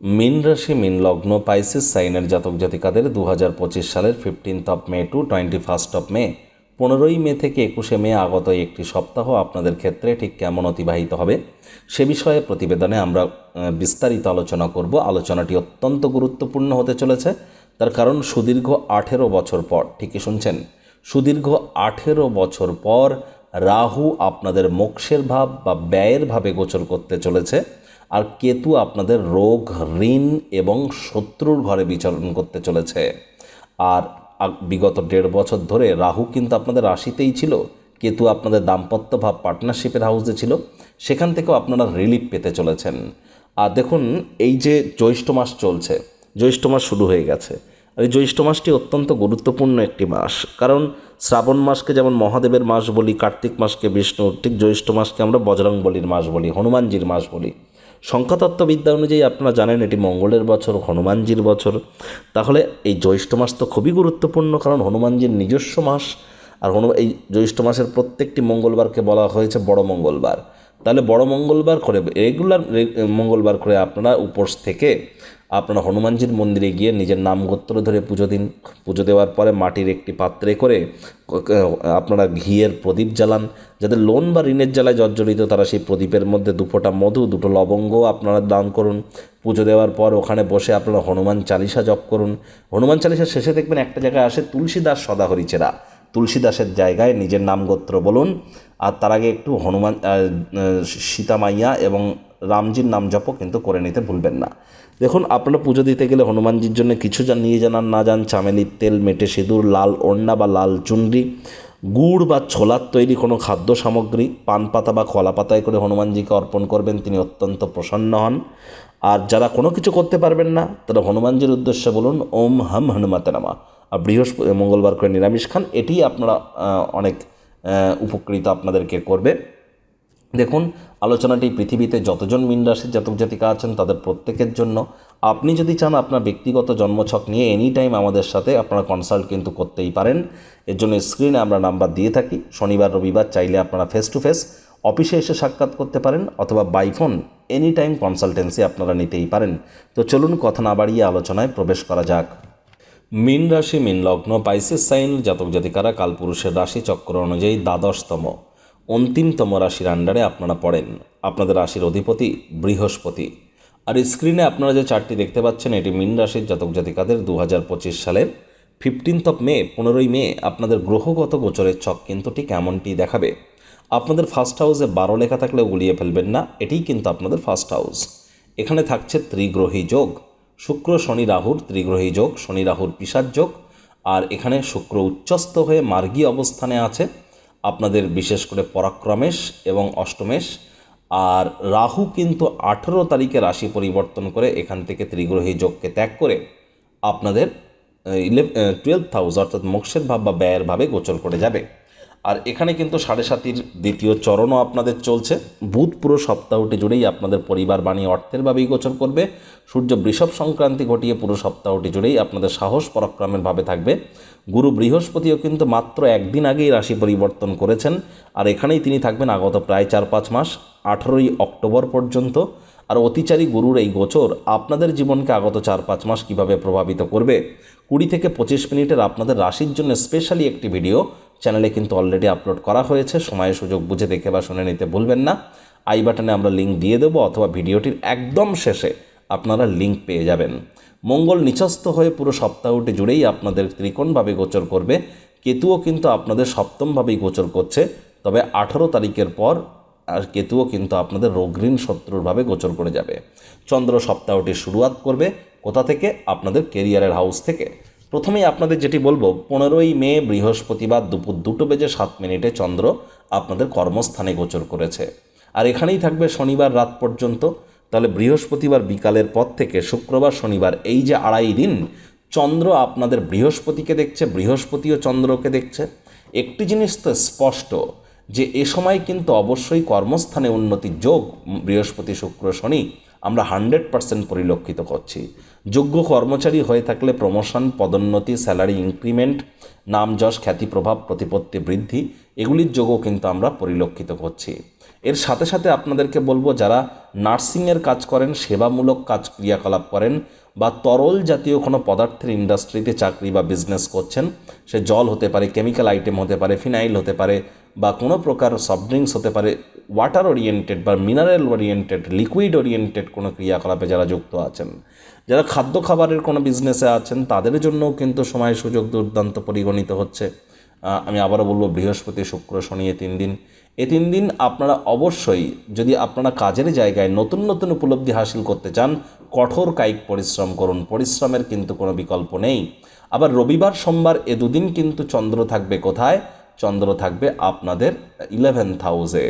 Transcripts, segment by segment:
মিন রাশি, মিন লগ্ন পাইসিস সাইনের জাতক জাতিকাদের দু হাজার পঁচিশ সালের fifteenth of May to twenty first of May পনেরোই মে থেকে একুশে মে আগত একটি সপ্তাহ আপনাদের ক্ষেত্রে ঠিক কেমন অতিবাহিত হবে? সে বিষয়ে প্রতিবেদনে আমরা বিস্তারিত আলোচনা করব। আলোচনাটি অত্যন্ত গুরুত্বপূর্ণ হতে চলেছে। তার কারণ সুদীর্ঘ আঠেরো বছর পর, ঠিকই শুনছেন? সুদীর্ঘ আঠেরো বছর পর রাহু আপনাদের মোক্ষের ভাব বা ব্যয়ের ভাবে গোচর করতে চলেছে। আর কেতু আপনাদের রোগ, ঋণ এবং শত্রুর ঘরে বিচরণ করতে চলেছে। আর বিগত দেড় বছর ধরে রাহু কিন্তু আপনাদের রাশিতেই ছিল। কেতু আপনাদের দাম্পত্য ভাব পার্টনারশিপের হাউসে ছিল। সেখান থেকেও আপনারা রিলিফ পেতে চলেছেন। আর দেখুন, এই যে জ্যৈষ্ঠ মাস চলছে, জ্যৈষ্ঠ মাস শুরু হয়ে গেছে। আর এই জ্যৈষ্ঠ মাসটি অত্যন্ত গুরুত্বপূর্ণ একটি মাস। কারণ শ্রাবণ মাসকে যেমন মহাদেবের মাস বলি, কার্তিক মাসকে বিষ্ণুর ঠিক জ্যৈষ্ঠ মাসকে আমরা বজরং বলির মাস বলি, হনুমানজির মাস বলি। সংখ্যাতত্ত্ববিদ্যা অনুযায়ী আপনারা জানেন এটি মঙ্গলের বছর, হনুমানজির বছর। তাহলে এই জ্যৈষ্ঠ মাস তো খুবই গুরুত্বপূর্ণ কারণ হনুমানজির নিজস্ব মাস। আর হনু এই জ্যৈষ্ঠ মাসের প্রত্যেকটি মঙ্গলবারকে বলা হয়েছে বড় মঙ্গলবার। তাহলে বড় মঙ্গলবার করে রেগুলার মঙ্গলবার করে আপনারা উপোস থেকে আপনারা হনুমানজির মন্দিরে গিয়ে নিজের নাম গোত্র ধরে পুজো দিন। পুজো দেওয়ার পরে মাটির একটি পাত্রে করে, আপনারা ঘিয়ের প্রদীপ জ্বালান। যাদের লোন বা ঋণের জ্বালায় জর্জরিত তারা সেই প্রদীপের মধ্যে দুফোটা মধু, দুটো লবঙ্গ আপনারা দান করুন। পুজো দেওয়ার পর ওখানে বসে আপনারা হনুমান চালিসা জপ করুন। হনুমান চালিসা শেষে দেখবেন একটা জায়গায় আসে তুলসীদাস সদাহরিচেরা তুলসীদাসের জায়গায় নিজের নাম গোত্র বলুন। আর তার আগে একটু হনুমান আহ, সীতামাইয়া এবং রামজির নাম জপও কিন্তু করে নিতে ভুলবেন না। দেখুন আপনারা পুজো দিতে গেলে হনুমানজির জন্য কিছু নিয়ে জানান না যান চামেলির তেল মেটে সিঁদুর লাল ওড়না বা লাল চুনরি গুড় বা ছোলার তৈরি কোনো খাদ্য সামগ্রী পান পাতা বা কলা পাতায় করে হনুমানজিকে অর্পণ করবেন তিনি অত্যন্ত প্রসন্ন হন। আর যারা কোনো কিছু করতে পারবেন না তারা হনুমানজির উদ্দেশ্যে বলুন ওম হাম হনুমাতে নামা। বৃহস্পতি মঙ্গলবার করে নিরামিষ খান, এটি আপনারা অনেক উপকৃত আপনাদেরকে করবে। দেখুন, আলোচনাটি পৃথিবীতে যতজন মিন রাশির জাতক জাতিকা আছেন তাদের প্রত্যেকের জন্য। আপনি যদি চান আপনার ব্যক্তিগত জন্মছক নিয়ে এনি টাইম আমাদের সাথে, আপনারা কনসাল্ট কিন্তু করতেই পারেন। এর জন্য স্ক্রিনে আমরা নাম্বার দিয়ে থাকি। শনিবার, রবিবার চাইলে আপনারা ফেস টু ফেস অফিসে এসে সাক্ষাৎ করতে পারেন অথবা by phone any time consultancy আপনারা নিতেই পারেন। তো চলুন কথা না বাড়িয়ে আলোচনায় প্রবেশ করা যাক। মিন রাশি, মিন লগ্ন, পাইসিস সাইন, জাতক জাতিকারা কালপুরুষের রাশি চক্র অনুযায়ী দ্বাদশতম, অন্তিমতম রাশির আন্ডারে আপনারা পড়েন। আপনাদের রাশির অধিপতি বৃহস্পতি। আর স্ক্রিনে আপনারা যে চারটি দেখতে পাচ্ছেন, এটি মিন রাশির জাতক জাতিকাদের দু হাজার পঁচিশ সালের ফিফটিন্থ অফ মে পনেরোই মে আপনাদের গ্রহগত গোচরের ছক কিন্তু ঠিক এমনটি দেখাবে। আপনাদের ফার্স্ট হাউসে বারো লেখা থাকলেও গুলিয়ে ফেলবেন না, এটিই কিন্তু আপনাদের ফার্স্ট হাউস এখানে থাকছে ত্রিগ্রহী যোগ। শুক্র, শনি, রাহুর ত্রিগ্রহী যোগ, শনি, রাহুর পিসার যোগ, আর এখানে শুক্র উচ্চস্থ হয়ে মার্গী অবস্থানে আছে। আপনাদের বিশেষ করে পরাক্রমেশ এবং অষ্টমেশ, আর রাহু কিন্তু আঠেরো তারিখে রাশি পরিবর্তন করে এখান থেকে ত্রিগ্রহী যোগকে ত্যাগ করে আপনাদের ইলেভ টুয়েলভ হাউস অর্থাৎ মোক্ষের ভাব বা ব্যয়ের ভাবে গোচর করে যাবে। আর এখানে কিন্তু সাড়ে সাতির দ্বিতীয় চরণও আপনাদের চলছে। বুধ পুরো সপ্তাহটি জুড়েই আপনাদের পরিবার বাণী অর্থের ভাবেই গোচর করবে। সূর্য বৃষভ সংক্রান্তি ঘটিয়ে পুরো সপ্তাহটি জুড়েই আপনাদের সাহস পরাক্রমের ভাবে থাকবে। গুরু বৃহস্পতিও কিন্তু মাত্র একদিন আগেই রাশি পরিবর্তন করেছেন। আর এখানেই তিনি থাকবেন আগত প্রায় চার পাঁচ মাস, আঠেরোই অক্টোবর পর্যন্ত। আর অতিচারী গুরুর এই গোচর আপনাদের জীবনকে আগত চার পাঁচ মাস কীভাবে প্রভাবিত করবে? কুড়ি থেকে পঁচিশ মিনিটের আপনাদের রাশির জন্য স্পেশালি একটি ভিডিও চ্যানেলে কিন্তু অলরেডি আপলোড করা হয়েছে। সময় সুযোগ বুঝে দেখে বা শুনে নিতে ভুলবেন না। আই বাটনে আমরা লিঙ্ক দিয়ে দেবো অথবা ভিডিওটির একদম শেষে আপনারা লিঙ্ক পেয়ে যাবেন। মঙ্গল নিচস্থ হয়ে পুরো সপ্তাহটি জুড়েই আপনাদের ত্রিকোণভাবে গোচর করবে। কেতুও কিন্তু আপনাদের সপ্তমভাবেই গোচর করছে। তবে আঠারো তারিখের পর আর কেতুও কিন্তু আপনাদের রোগঋণ শত্রুরভাবে গোচর করে যাবে। চন্দ্র সপ্তাহটি শুরুয়াত করবে। কোথা থেকে? আপনাদের কেরিয়ারের হাউস থেকে। প্রথমেই আপনাদের যেটি বলব, পনেরোই মে বৃহস্পতিবার দুপুর দুটো বেজে সাত মিনিটে চন্দ্র আপনাদের কর্মস্থানে গোচর করেছে। আর এখানেই থাকবে শনিবার রাত পর্যন্ত। তাহলে বৃহস্পতিবার বিকালের পর থেকে শুক্রবার, শনিবার, এই যে আড়াই দিন, চন্দ্র আপনাদের বৃহস্পতিকে দেখছে, বৃহস্পতিও চন্দ্রকে দেখছে। একটি জিনিস তো স্পষ্ট, যে এ সময় কিন্তু অবশ্যই কর্মস্থানে উন্নতির যোগ বৃহস্পতি, শুক্র, শনি আমরা হান্ড্রেড পার্সেন্ট পরিলক্ষিত করছি। যোগ্য কর্মচারী হয়ে থাকলে প্রমোশন পদোন্নতি স্যালারি ইনক্রিমেন্ট নাম যশ, খ্যাতি প্রভাব, প্রতিপত্তি বৃদ্ধি, এগুলির যোগও কিন্তু আমরা পরিলক্ষিত করছি। এর সাথে সাথে আপনাদেরকে বলব, যারা নার্সিংয়ের কাজ করেন, সেবামূলক কাজ ক্রিয়াকলাপ করেন, বা তরল জাতীয় কোনো পদার্থের ইন্ডাস্ট্রিতে চাকরি বা বিজনেস করছেন, সে জল হতে পারে কেমিক্যাল আইটেম হতে পারে ফিনাইল হতে পারে বা কোনো প্রকার সফট ড্রিঙ্কস হতে পারে ওয়াটার ওরিয়েন্টেড বা মিনারেল ওরিয়েন্টেড লিকুইড ওরিয়েন্টেড কোনো ক্রিয়াকলাপে যারা যুক্ত আছেন। যারা খাদ্য খাবারের কোনো বিজনেসে আছেন, তাদের জন্যও কিন্তু সময়, সুযোগ, দুর্দান্ত পরিগণিত হচ্ছে। আমি আবারও বলব, বৃহস্পতি, শুক্র, শনি এ তিন দিন। এ তিন দিন আপনারা অবশ্যই যদি আপনারা কাজের জায়গায় নতুন নতুন উপলব্ধি হাসিল করতে চান, কঠোর কায়িক পরিশ্রম করুন। পরিশ্রমের কিন্তু কোনো বিকল্প নেই। আবার রবিবার, সোমবার এ দুদিন কিন্তু চন্দ্র থাকবে কোথায়? চন্দ্র থাকবে আপনাদের ইলেভেন্থ হাউসে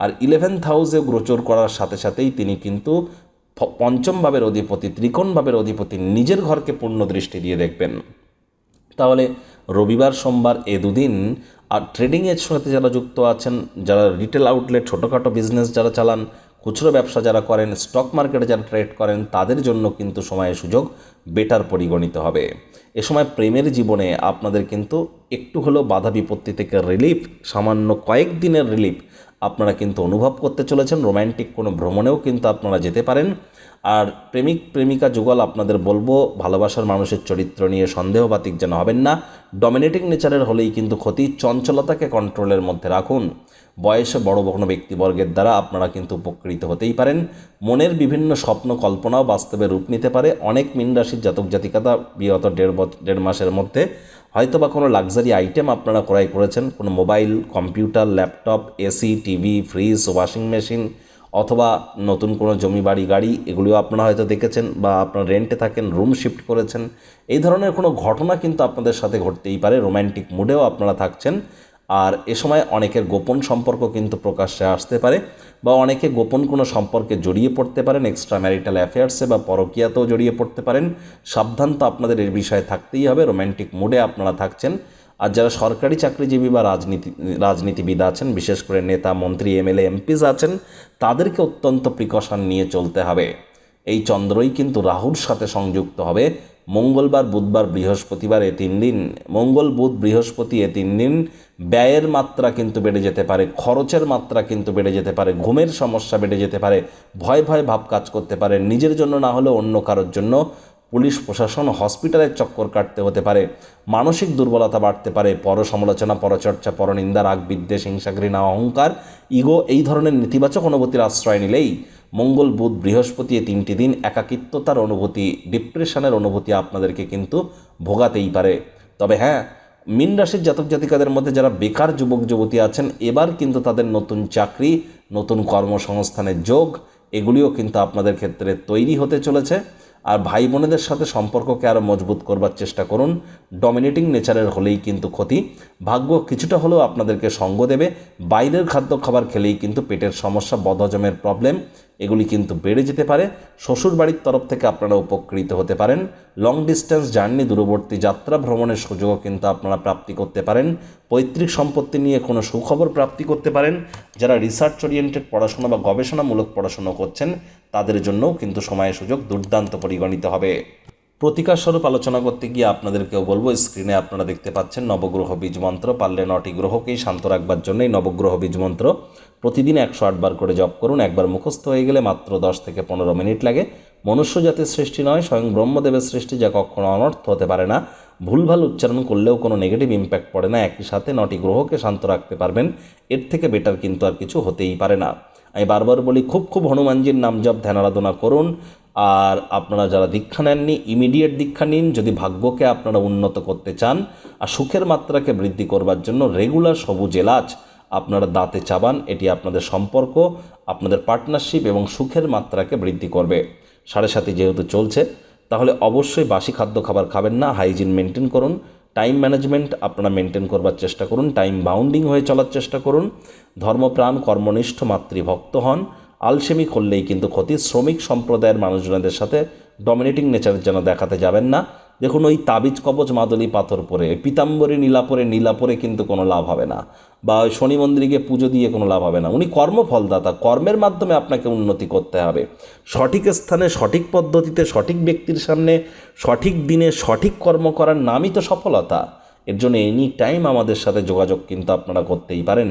আর ইলেভেন্থ হাউসে গোচর করার সাথে সাথেই তিনি কিন্তু পঞ্চম ভাবের অধিপতি, ত্রিকোণ ভাবের অধিপতি নিজের ঘরকে পূর্ণ দৃষ্টি দিয়ে দেখবেন। তাহলে রবিবার, সোমবার এ দুদিন আর ট্রেডিংয়ের সাথে যারা যুক্ত আছেন, যারা রিটেল আউটলেট ছোটোখাটো বিজনেস যারা চালান, খুচরো ব্যবসা যারা করেন স্টক মার্কেটে যারা ট্রেড করেন, তাদের জন্য কিন্তু সময়ের সুযোগ বেটার পরিগণিত হবে। এ সময় প্রেমের জীবনে আপনাদের কিন্তু একটু হলেও বাধা বিপত্তি থেকে রিলিফ সামান্য কয়েক দিনের রিলিফ আপনারা কিন্তু অনুভব করতে চলেছেন রোম্যান্টিক কোনো ভ্রমণেও কিন্তু আপনারা যেতে পারেন। আর প্রেমিক, প্রেমিকা যুগল আপনাদের বলব, ভালোবাসার মানুষের চরিত্র নিয়ে সন্দেহবাতিক যেন হবেন না। ডমিনেটিং নেচারের হলেই কিন্তু ক্ষতি, চঞ্চলতাকে কন্ট্রোলের মধ্যে রাখুন। বয়সে বড় কোনো ব্যক্তিবর্গের দ্বারা আপনারা কিন্তু উপকৃত হতেই পারেন। মনের বিভিন্ন স্বপ্ন, কল্পনাও বাস্তবে রূপ নিতে পারে। অনেক মিন রাশির জাতক জাতিকাতা বিগত দেড় দেড় মাসের মধ্যে হয়তো বা কোনো লাক্সারি আইটেম আপনারা ক্রয় করেছেন, কোনো mobile computer laptop AC TV fridge washing machine অথবা নতুন কোনো জমি বাড়ি, গাড়ি, এগুলিও আপনারা হয়তো দেখেছেন বা আপনারা রেন্টে থাকেন রুম শিফট করেছেন। এই ধরনের কোনো ঘটনা কিন্তু আপনাদের সাথে ঘটতেই পারে রোম্যান্টিক মুডেও আপনারা থাকছেন। আর এ সময় অনেকের গোপন সম্পর্ক কিন্তু প্রকাশ্যে আসতে পারে বা অনেকে গোপন কোনো সম্পর্কে জড়িয়ে পড়তে পারেন এক্সট্রা ম্যারিটাল অ্যাফেয়ার্সে বা পরকীয়াতেও জড়িয়ে পড়তে পারেন। সাবধান তো আপনাদের এর বিষয়ে থাকতেই হবে রোম্যান্টিক মুডে আপনারা থাকছেন। আর যারা সরকারি চাকরিজীবী বা রাজনীতি, রাজনীতিবিদ আছেন, বিশেষ করে নেতা, মন্ত্রী, এমএলএ, এমপিস আছেন, তাদেরকে অত্যন্ত প্রিকশন নিয়ে চলতে হবে। এই চন্দ্রই কিন্তু রাহুর সাথে সংযুক্ত হবে। মঙ্গলবার, বুধবার, বৃহস্পতিবার এ তিন দিন। মঙ্গল, বুধ, বৃহস্পতি এ তিন দিন। ব্যয়ের মাত্রা কিন্তু বেড়ে যেতে পারে, খরচের মাত্রা কিন্তু বেড়ে যেতে পারে, ঘুমের সমস্যা বেড়ে যেতে পারে, ভয় ভয় ভাব কাজ করতে পারে, নিজের জন্য না হলে অন্য কারোর জন্য। পুলিশ, প্রশাসন, হসপিটালের চক্কর কাটতে হতে পারে, মানসিক দুর্বলতা বাড়তে পারে পর সমালোচনা পরচর্চা, পরনিন্দা রাগ বিদ্বেষ হিংসা ঘৃণা অহংকার, ইগো, এই ধরনের নেতিবাচক অনুভূতির আশ্রয় নিলেই মঙ্গল, বুধ, বৃহস্পতি এই তিনটি দিন একাকিত্বতার অনুভূতি, ডিপ্রেশনের অনুভূতি আপনাদেরকে কিন্তু ভোগাতেই পারে। তবে হ্যাঁ মিন রাশির জাতক জাতিকাদের মধ্যে যারা বেকার যুবক, যুবতী আছেন, এবার কিন্তু তাদের নতুন চাকরি, নতুন কর্মসংস্থানের যোগ, এগুলিও কিন্তু আপনাদের ক্ষেত্রে তৈরি হতে চলেছে। আর ভাই বোনেদের সাথে সম্পর্ককে আরও মজবুত করবার চেষ্টা করুন। ডমিনেটিং নেচারের হলেই কিন্তু ক্ষতি। ভাগ্য কিছুটা হলেও আপনাদেরকে সঙ্গ দেবে। বাইরের খাদ্য খাবার খেলেই কিন্তু পেটের সমস্যা, বদহজমের প্রবলেম এগুলি কিন্তু বেড়ে যেতে পারে। শ্বশুর বাড়ির তরফ থেকে আপনারা উপকৃত হতে পারেন। লং ডিস্টেন্স জার্নি দূরবর্তী যাত্রা, ভ্রমণের সুযোগও কিন্তু আপনারা প্রাপ্তি করতে পারেন। পৈতৃক সম্পত্তি নিয়ে কোনো সুখবর প্রাপ্তি করতে পারেন। যারা রিসার্চ ওরিয়েন্টেড পড়াশোনা বা গবেষণামূলক পড়াশোনা করছেন, তাদের জন্যও কিন্তু সময়ের সুযোগ দুর্দান্ত পরিগণিত হবে। প্রতিকার স্বরূপ আলোচনা করতে গিয়ে আপনাদেরকেও বলব স্ক্রিনে আপনারা দেখতে পাচ্ছেন নবগ্রহ বীজ মন্ত্র। পারলে নটি গ্রহকেই শান্ত রাখবার জন্যই নবগ্রহ বীজ মন্ত্র। প্রতিদিন একশো আটবার করে জপ করুন, একবার মুখস্থ হয়ে গেলে মাত্র দশ থেকে পনেরো মিনিট লাগে। মনুষ্য জাতির সৃষ্টি নয়, স্বয়ং ব্রহ্মদেবের সৃষ্টি যা কখনো অনর্থ হতে পারে না। ভুলভাল উচ্চারণ করলেও কোনো নেগেটিভ ইম্প্যাক্ট পড়ে না, একই সাথে নটি গ্রহকে শান্ত রাখতে পারবেন। এর থেকে বেটার কিন্তু আর কিছু হতেই পারে না। আমি বারবার বলি, খুব খুব হনুমানজির নাম জপ ধ্যান আরাধনা করুন। আর আপনারা যারা দীক্ষা নেননি ইমিডিয়েট দীক্ষা নিন। যদি ভাগ্যকে আপনারা উন্নত করতে চান আর সুখের মাত্রাকে বৃদ্ধি করবার জন্য রেগুলার সবুজ এলাচ আপনারা দাঁতে চাবান, এটি আপনাদের সম্পর্ক, আপনাদের পার্টনারশিপ এবং সুখের মাত্রাকে বৃদ্ধি করবে। সাড়ে সাথে যেহেতু চলছে, তাহলে অবশ্যই বাসি খাদ্য খাবার খাবেন না হাইজিন মেনটেন করুন টাইম ম্যানেজমেন্ট আপনারা মেনটেন করবার চেষ্টা করুন টাইম বাউন্ডিং হয়ে চলার চেষ্টা করুন, ধর্মপ্রাণ, কর্মনিষ্ঠ, মাতৃভক্ত হন। আলসেমি করলেই কিন্তু ক্ষতি। শ্রমিক সম্প্রদায়ের মানুষজনদের সাথে ডমিনেটিং নেচারের যেন দেখাতে যাবেন না। দেখুন, ওই তাবিজ কবচ, মাদলি পাথর পরে পিতাম্বরী নীলা পরে নীলা পরে কিন্তু কোনো লাভ হবে না। বা ওই শনি মন্দিরে পুজো দিয়ে কোনো লাভ হবে না। উনি কর্মফলদাতা, কর্মের মাধ্যমে আপনাকে উন্নতি করতে হবে। সঠিক স্থানে, সঠিক পদ্ধতিতে, সঠিক ব্যক্তির সামনে, সঠিক দিনে সঠিক কর্ম করার নামই তো সফলতা। এর জন্য এনি টাইম আমাদের সাথে যোগাযোগ কিন্তু আপনারা করতেই পারেন।